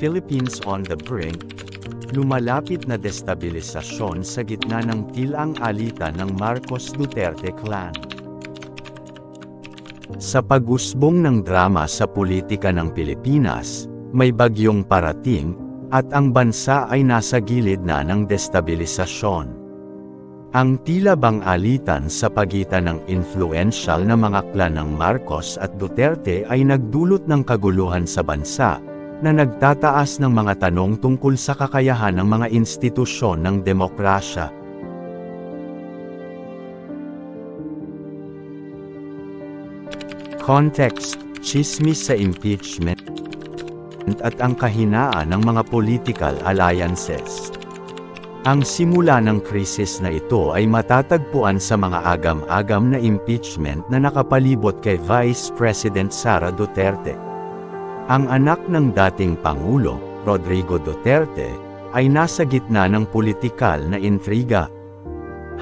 Philippines on the brink, lumalapit na destabilisasyon sa gitna ng tilang alitan ng Marcos Duterte clan. Sa pag-usbong ng drama sa politika ng Pilipinas, may bagyong parating, at ang bansa ay nasa gilid na ng destabilisasyon. Ang tila bang alitan sa pagitan ng influential na mga klan ng Marcos at Duterte ay nagdulot ng kaguluhan sa bansa, na nagtataas ng mga tanong tungkol sa kakayahan ng mga institusyon ng demokrasya. Context, chismis sa impeachment, at ang kahinaan ng mga political alliances. Ang simula ng krisis na ito ay matatagpuan sa mga agam-agam na impeachment na nakapalibot kay Vice President Sara Duterte. Ang anak ng dating Pangulo, Rodrigo Duterte, ay nasa gitna ng politikal na intriga.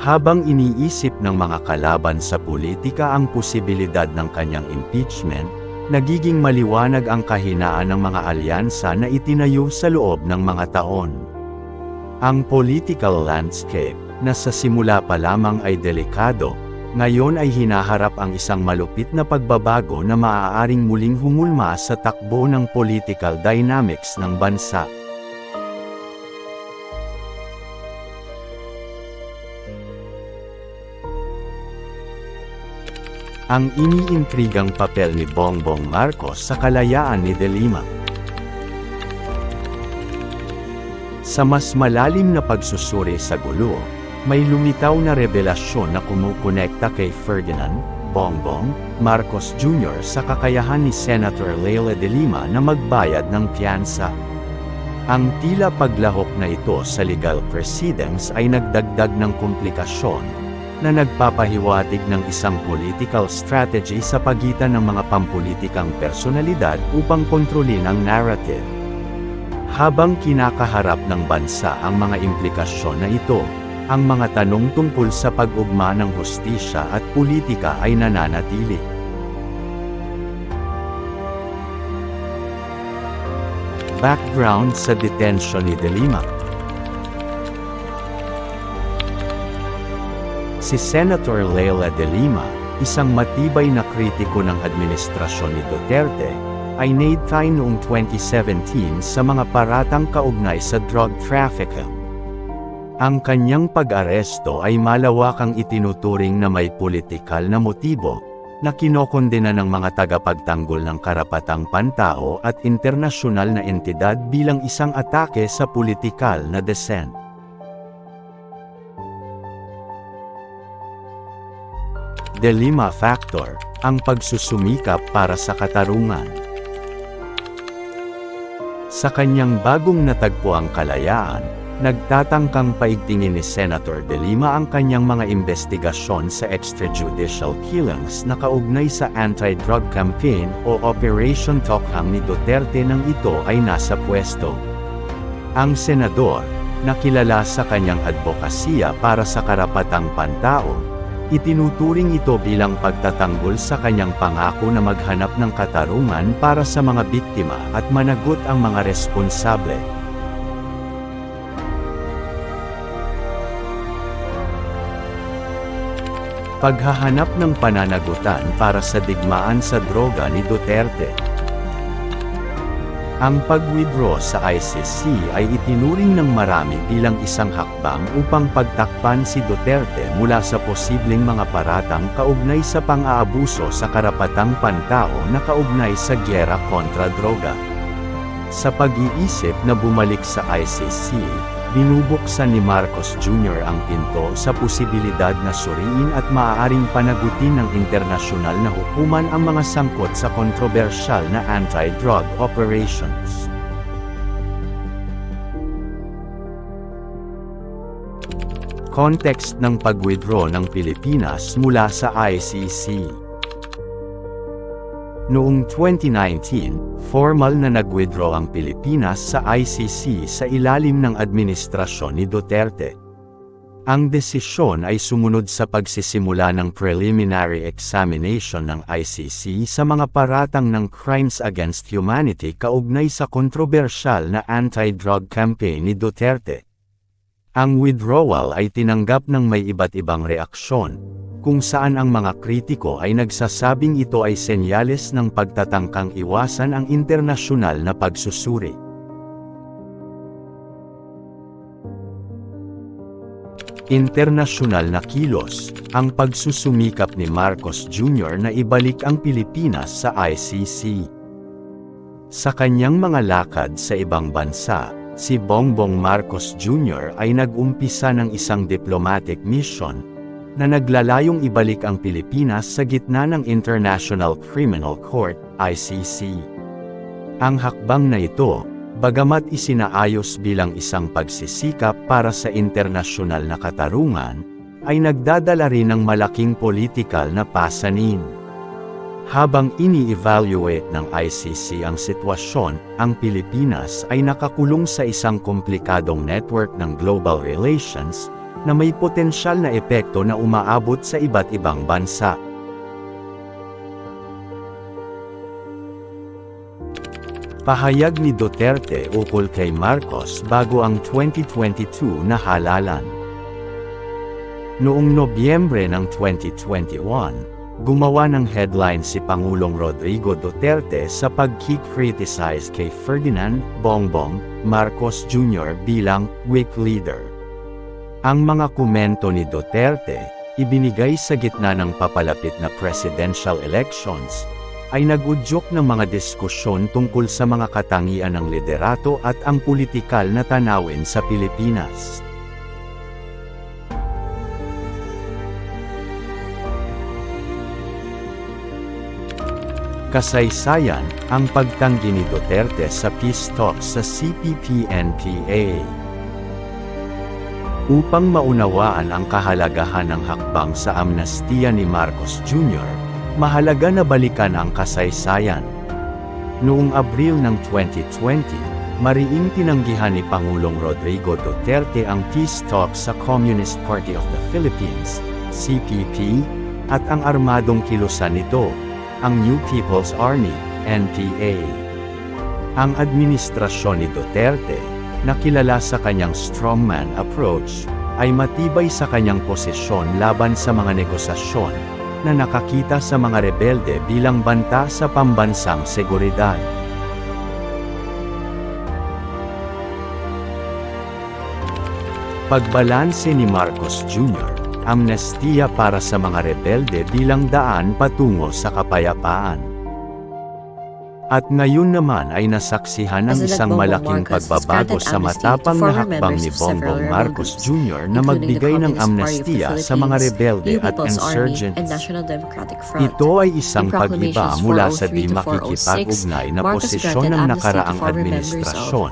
Habang iniisip ng mga kalaban sa politika ang posibilidad ng kanyang impeachment, nagiging maliwanag ang kahinaan ng mga alyansa na itinayo sa loob ng mga taon. Ang political landscape, na sa simula pa lamang ay delikado, ngayon ay hinaharap ang isang malupit na pagbabago na maaaring muling humulma sa takbo ng political dynamics ng bansa. Ang iniintrigang papel ni Bongbong Marcos sa kalayaan ni De Lima. Sa mas malalim na pagsusuri sa gulo, may lumitaw na revelasyon na kumukonekta kay Ferdinand, Bongbong, Marcos Jr. sa kakayahan ni Senator Leila de Lima na magbayad ng piyansa. Ang tila paglahok na ito sa legal proceedings ay nagdagdag ng komplikasyon, na nagpapahiwatig ng isang political strategy sa pagitan ng mga pampulitikang personalidad upang kontrolin ang narrative. Habang kinakaharap ng bansa ang mga implikasyon na ito, ang mga tanong tungkol sa pag-ugma ng hustisya at politika ay nananatili. Background sa detention ni De Lima Si Senator Leila De Lima, isang matibay na kritiko ng administrasyon ni Duterte, ay naitay noong 2017 sa mga paratang kaugnay sa drug trafficking. Ang kanyang pag-aresto ay malawakang itinuturing na may politikal na motibo, na kinokondena ng mga tagapagtanggol ng karapatang pantao at internasyonal na entidad bilang isang atake sa politikal na dissent. De Lima Factor, ang pagsusumikap para sa katarungan. Sa kanyang bagong natagpuang kalayaan, nagtatangkang paigtingin ni Senator De Lima ang kanyang mga investigasyon sa extrajudicial killings na kaugnay sa anti-drug campaign o Operation Tokhang ni Duterte nang ito ay nasa pwesto. Ang senador, nakilala sa kanyang advokasya para sa karapatang pantao, Itinuturing ito bilang pagtatanggol sa kanyang pangako na maghanap ng katarungan para sa mga biktima at managot ang mga responsable. Paghahanap ng pananagutan para sa digmaan sa droga ni Duterte ang pag-withdraw sa ICC ay itinuring ng marami bilang isang hakbang upang pagtakpan si Duterte mula sa posibleng mga paratang kaugnay sa pang-aabuso sa karapatang pantao na kaugnay sa gyera kontra droga. Sa pag-iisip na bumalik sa ICC, binubuksan ni Marcos Jr. ang pinto sa posibilidad na suriin at maaaring panagutin ng internasyonal na hukuman ang mga sangkot sa kontrobersyal na anti-drug operations. Context ng pag-withdraw ng Pilipinas mula sa ICC Noong 2019, formal na nag-withdraw ang Pilipinas sa ICC sa ilalim ng administrasyon ni Duterte. Ang desisyon ay sumunod sa pagsisimula ng preliminary examination ng ICC sa mga paratang ng crimes against humanity kaugnay sa kontrobersyal na anti-drug campaign ni Duterte. Ang withdrawal ay tinanggap ng may iba't ibang reaksyon, kung saan ang mga kritiko ay nagsasabing ito ay senyales ng pagtatangkang iwasan ang internasyonal na pagsusuri. Internasyonal na kilos, ang pagsusumikap ni Marcos Jr. na ibalik ang Pilipinas sa ICC. Sa kanyang mga lakad sa ibang bansa, si Bongbong Marcos Jr. ay nag-umpisa ng isang diplomatic mission na naglalayong ibalik ang Pilipinas sa gitna ng International Criminal Court, ICC. Ang hakbang na ito, bagamat isinaayos bilang isang pagsisikap para sa internasyonal na katarungan, ay nagdadala rin ng malaking politikal na pasanin. Habang ini-evaluate ng ICC ang sitwasyon, ang Pilipinas ay nakakulong sa isang komplikadong network ng global relations, na may potensyal na epekto na umaabot sa iba't ibang bansa. Pahayag ni Duterte ukol kay Marcos bago ang 2022 na halalan. Noong Nobyembre ng 2021, gumawa ng headline si Pangulong Rodrigo Duterte sa pagkikriticize kay Ferdinand Bongbong Marcos Jr. bilang weak leader. Ang mga komento ni Duterte, ibinigay sa gitna ng papalapit na presidential elections, ay nag-udyok ng mga diskusyon tungkol sa mga katangian ng liderato at ang politikal na tanawin sa Pilipinas. Kasaysayan, ang pagtanggi ni Duterte sa peace talks sa CPP-NPA. Upang maunawaan ang kahalagahan ng hakbang sa amnestiya ni Marcos Jr., mahalaga na balikan ang kasaysayan. Noong Abril ng 2020, mariing tinanggihan ni Pangulong Rodrigo Duterte ang peace talks sa Communist Party of the Philippines, CPP, at ang armadong kilusan nito, ang New People's Army, NPA. Ang administrasyon ni Duterte, na kilala sa kanyang strongman approach, ay matibay sa kanyang posisyon laban sa mga negosasyon, na nakakita sa mga rebelde bilang banta sa pambansang seguridad. Pagbalanse ni Marcos Jr., amnestiya para sa mga rebelde bilang daan patungo sa kapayapaan. At ngayon naman ay nasaksihan ng isang malaking pagbabago sa matapang na hakbang ni Bongbong Marcos Jr. na magbigay ng amnestiya sa mga rebelde at insurgents. Ito ay isang pagiba mula sa 403 di to 406, makikipag-ugnay na posisyon ng nakaraang administrasyon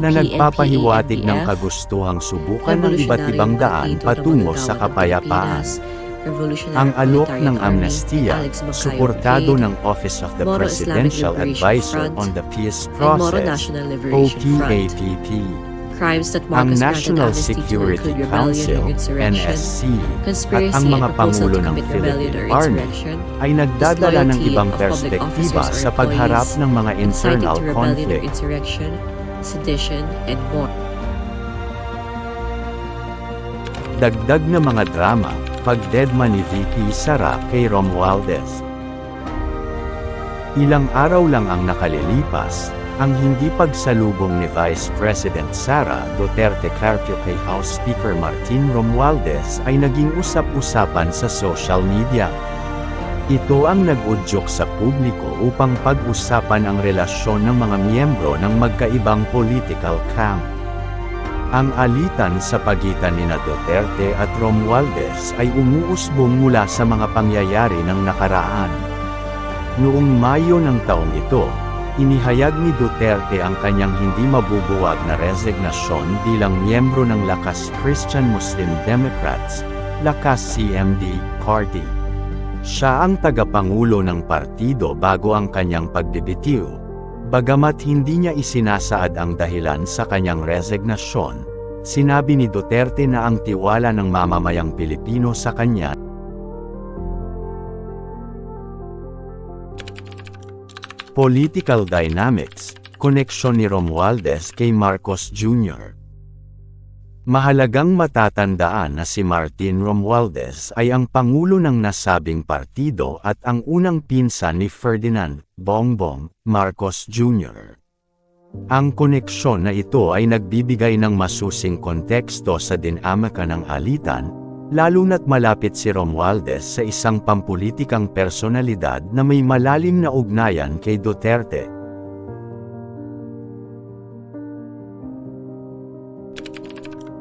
na nagpapahiwatig ng kagustuhang subukan ng iba't ibang daan patungo sa kapayapaan. Ang alok ng amnestiya, suportado ng Office of the Moro Presidential Advisor Front, on the Peace Process. OPAPP. Ang National Security Council, NSC, at ang mga pangulo ng Philippine Army ay nagdadala ng ibang perspektiba sa pagharap ng mga internal conflict. sedition, and more. Dagdag na mga drama, pagdedma ni VP Sara kay Romualdez. Ilang araw lang ang nakalilipas, ang hindi pagsalubong ni Vice President Sara Duterte Carpio kay House Speaker Martin Romualdez ay naging usap-usapan sa social media. Ito ang nag-udyok sa publiko upang pag-usapan ang relasyon ng mga miyembro ng magkaibang political camp. Ang alitan sa pagitan ni Duterte at Romualdez ay umuusbong mula sa mga pangyayari ng nakaraan. Noong Mayo ng taong ito, inihayag ni Duterte ang kanyang hindi mabubuwag na resignasyon bilang miyembro ng Lakas Christian Muslim Democrats, Lakas CMD, Party. Siya ang tagapangulo ng partido bago ang kanyang pagdebitiw. Bagamat hindi niya isinasaad ang dahilan sa kanyang resignasyon, sinabi ni Duterte na ang tiwala ng mamamayang Pilipino sa kanya Political Dynamics, koneksyon ni Romualdez kay Marcos Jr. Mahalagang matatandaan na si Martin Romualdez ay ang pangulo ng nasabing partido at ang unang pinsan ni Ferdinand Bongbong Marcos Jr. Ang koneksyon na ito ay nagbibigay ng masusing konteksto sa dinamika ng alitan, lalo na't malapit si Romualdez sa isang pampulitikang personalidad na may malalim na ugnayan kay Duterte.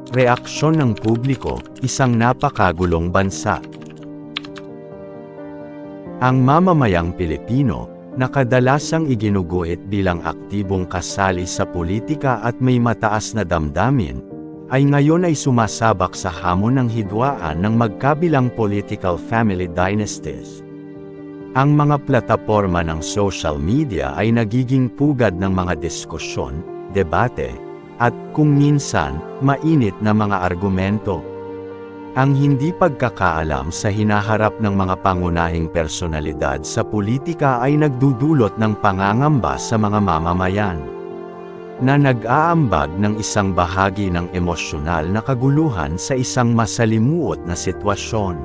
Reaksyon ng publiko, isang napakagulong bansa. Ang mamamayang Pilipino, na kadalasang iginuguit bilang aktibong kasali sa politika at may mataas na damdamin, ay ngayon ay sumasabak sa hamon ng hidwaan ng magkabilang political family dynasties. Ang mga plataporma ng social media ay nagiging pugad ng mga diskusyon, debate, at kung minsan, mainit na mga argumento. Ang hindi pagkakaalam sa hinaharap ng mga pangunahing personalidad sa politika ay nagdudulot ng pangangamba sa mga mamamayan. Na nag-aambag ng isang bahagi ng emosyonal na kaguluhan sa isang masalimuot na sitwasyon.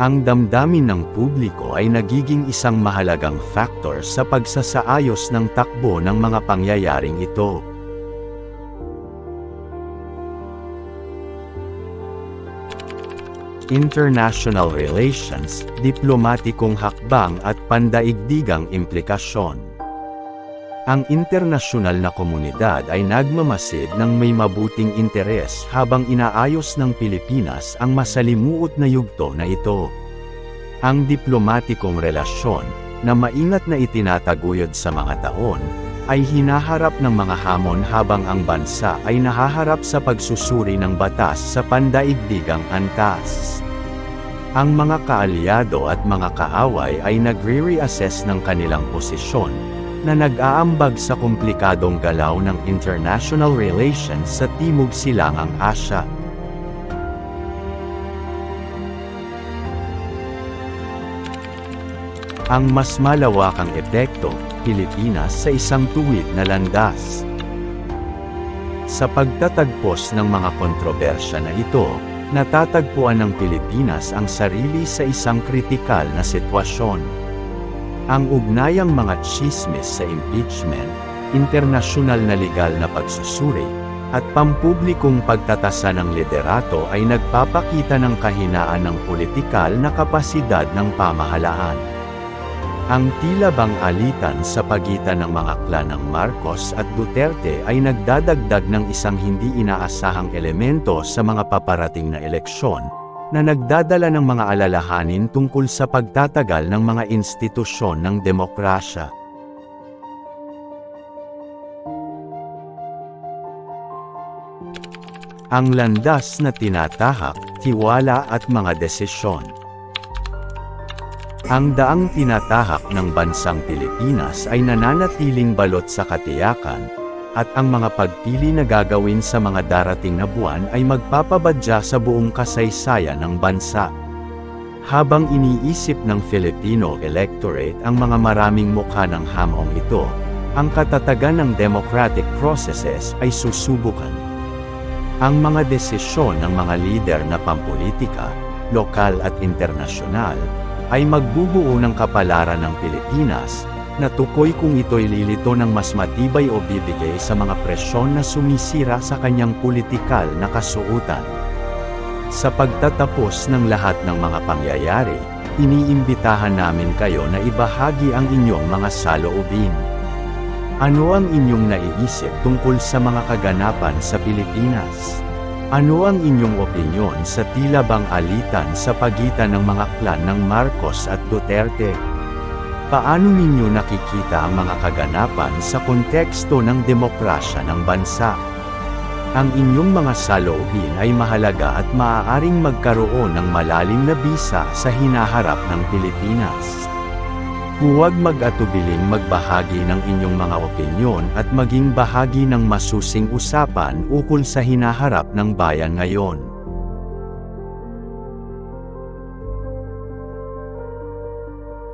Ang damdamin ng publiko ay nagiging isang mahalagang factor sa pagsasaayos ng takbo ng mga pangyayaring ito. International relations, diplomatikong hakbang at pandaigdigang implikasyon. Ang internasyonal na komunidad ay nagmamasid ng may mabuting interes habang inaayos ng Pilipinas ang masalimuot na yugto na ito. Ang diplomatikong relasyon, na maingat na itinataguyod sa mga taon, ay hinaharap ng mga hamon habang ang bansa ay nahaharap sa pagsusuri ng batas sa pandaigdigang antas. Ang mga kaalyado at mga kaaway ay nagre-reassess ng kanilang posisyon, na nag-aambag sa komplikadong galaw ng international relations sa Timog Silangang Asya. Ang mas malawakang epekto, Pilipinas sa isang tuwid na landas. Sa pagtatagpos ng mga kontrobersya na ito, natatagpuan ng Pilipinas ang sarili sa isang kritikal na sitwasyon. Ang ugnayang mga chismis sa impeachment, internasyonal na legal na pagsusuri, at pampublikong pagtatasa ng liderato ay nagpapakita ng kahinaan ng politikal na kapasidad ng pamahalaan. Ang tila bang alitan sa pagitan ng mga klan ng Marcos at Duterte ay nagdadagdag ng isang hindi inaasahang elemento sa mga paparating na eleksyon, na nagdadala ng mga alalahanin tungkol sa pagtatagal ng mga institusyon ng demokrasya. Ang landas na tinatahak, tiwala at mga desisyon. Ang daang tinatahak ng bansang Pilipinas ay nananatiling balot sa katiyakan, at ang mga pagpili na gagawin sa mga darating na buwan ay magpapabadya sa buong kasaysayan ng bansa. Habang iniisip ng Filipino electorate ang mga maraming mukha ng hamong ito, ang katatagan ng democratic processes ay susubukan. Ang mga desisyon ng mga lider na pampolitika, lokal at internasyonal, ay magbubuo ng kapalaran ng Pilipinas, na tukoy kung ito'y lilito ng mas matibay o bibigay sa mga presyon na sumisira sa kanyang politikal na kasuutan. Sa pagtatapos ng lahat ng mga pangyayari, iniimbitahan namin kayo na ibahagi ang inyong mga saloobin. Ano ang inyong naiisip tungkol sa mga kaganapan sa Pilipinas? Ano ang inyong opinyon sa tila bang alitan sa pagitan ng mga klan ng Marcos at Duterte? Paano ninyo nakikita ang mga kaganapan sa konteksto ng demokrasya ng bansa? Ang inyong mga saloobin ay mahalaga at maaaring magkaroon ng malalim na bisa sa hinaharap ng Pilipinas. Huwag mag-atubiling magbahagi ng inyong mga opinyon at maging bahagi ng masusing usapan ukol sa hinaharap ng bayan ngayon.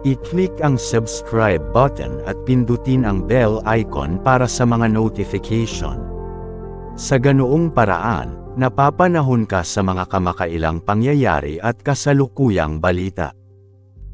I-click ang subscribe button at pindutin ang bell icon para sa mga notification. Sa ganoong paraan, napapanahon ka sa mga kamakailang pangyayari at kasalukuyang balita.